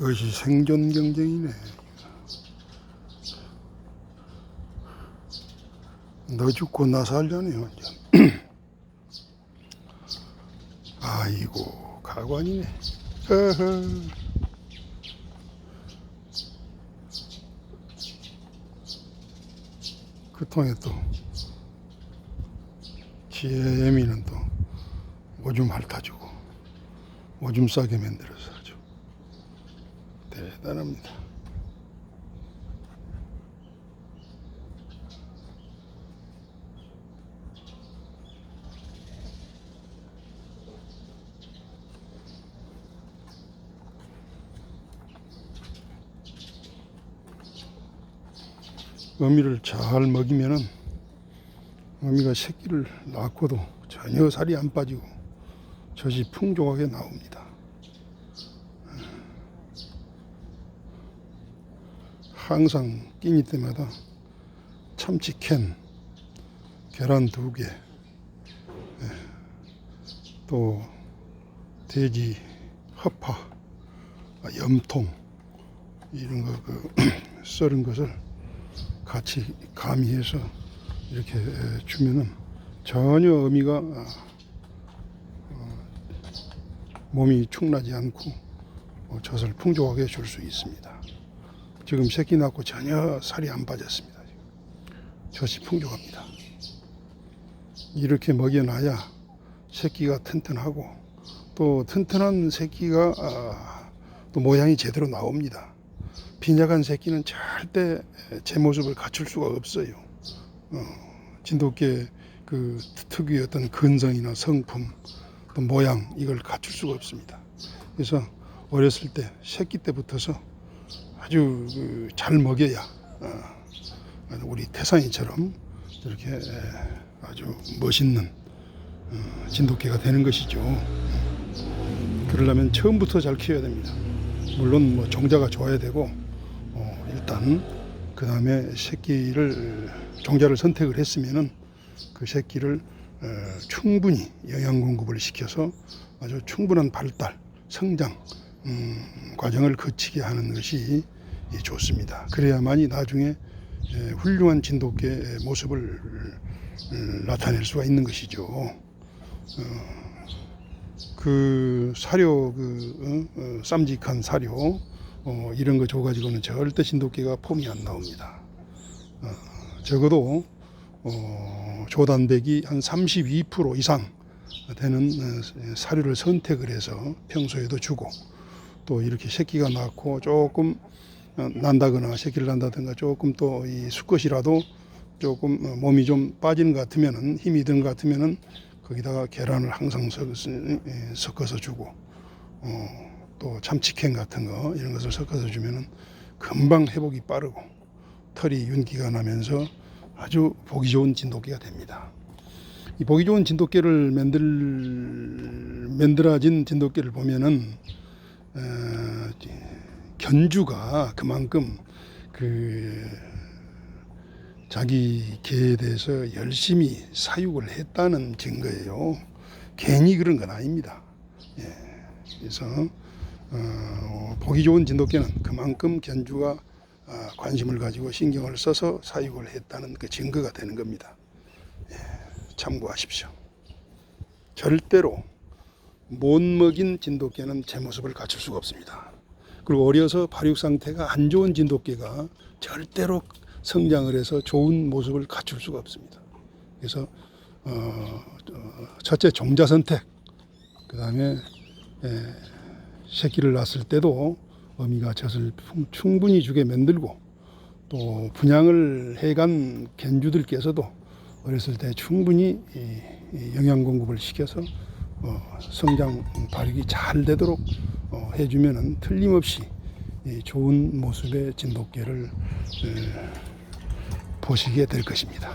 이것이 생존 경쟁이네. 너 죽고 나 살려네 완전. 아이고 가관이네. 그 통에 또 지혜 예민은 또 오줌 핥아주고 오줌 싸게 만들어서 대단합니다. 어미를 잘 먹이면은 어미가 새끼를 낳고도 전혀 살이 안 빠지고 젖이 풍족하게 나옵니다. 항상 끼니 때마다 참치 캔, 계란 두 개, 예, 또 돼지 허파, 아, 염통 이런 거 그 썰은 것을 같이 가미해서 이렇게 에, 주면은 전혀 의미가 아, 어, 몸이 축나지 않고 어, 젖을 풍족하게 줄 수 있습니다. 지금 새끼 낳고 전혀 살이 안 빠졌습니다. 젖이 풍족합니다. 이렇게 먹여놔야 새끼가 튼튼하고 또 튼튼한 새끼가 아, 또 모양이 제대로 나옵니다. 빈약한 새끼는 절대 제 모습을 갖출 수가 없어요. 어, 진돗개 그 특유의 어떤 근성이나 성품 또 모양 이걸 갖출 수가 없습니다. 그래서 어렸을 때 새끼 때부터서 아주 그 잘 먹여야 어, 우리 태상이처럼 이렇게 에, 아주 멋있는 어, 진돗개가 되는 것이죠. 그러려면 처음부터 잘 키워야 됩니다. 물론 뭐 종자가 좋아야 되고 어, 일단 그 다음에 새끼를 종자를 선택을 했으면은 그 새끼를 어, 충분히 영양 공급을 시켜서 아주 충분한 발달, 성장 음, 과정을 거치게 하는 것이 예, 좋습니다. 그래야만이 나중에 예, 훌륭한 진돗개의 모습을 음, 나타낼 수가 있는 것이죠. 어, 그 사료 그 어, 어, 쌈직한 사료 어, 이런 거 줘가지고는 절대 진돗개가 폼이 안 나옵니다. 어, 적어도 어, 조단백이 한 32% 이상 되는 어, 사료를 선택을 해서 평소에도 주고 또 이렇게 새끼가 낳고 조금 어, 난다거나 새끼를 난다든가 조금 또 이 수컷이라도 조금 어, 몸이 좀 빠지는 것 같으면은 힘이 드는 것 같으면은 거기다가 계란을 항상 예, 섞어서 주고 어, 또 참치캔 같은 거 이런 것을 섞어서 주면은 금방 회복이 빠르고 털이 윤기가 나면서 아주 보기 좋은 진돗개가 됩니다. 이 보기 좋은 진돗개를 만들 만들어진 진돗개를 보면은 어, 견주가 그만큼 그 자기 개에 대해서 열심히 사육을 했다는 증거예요. 괜히 그런 건 아닙니다. 예. 그래서 어, 보기 좋은 진돗개는 그만큼 견주가 아, 관심을 가지고 신경을 써서 사육을 했다는 그 증거가 되는 겁니다. 예, 참고하십시오. 절대로 못 먹인 진돗개는 제 모습을 갖출 수가 없습니다. 그리고 어려서 발육 상태가 안 좋은 진돗개가 절대로 성장을 해서 좋은 모습을 갖출 수가 없습니다. 그래서 어, 어, 첫째 종자 선택, 그 다음에 새끼를 낳았을 때도 어미가 젖을 풍- 충분히 주게 만들고 또 분양을 해간 겐주들께서도 어렸을 때 충분히 영양 공급을 시켜서 어, 성장 발육이 잘 되도록 어, 해주면은 틀림없이 이 좋은 모습의 진돗개를 에, 보시게 될 것입니다.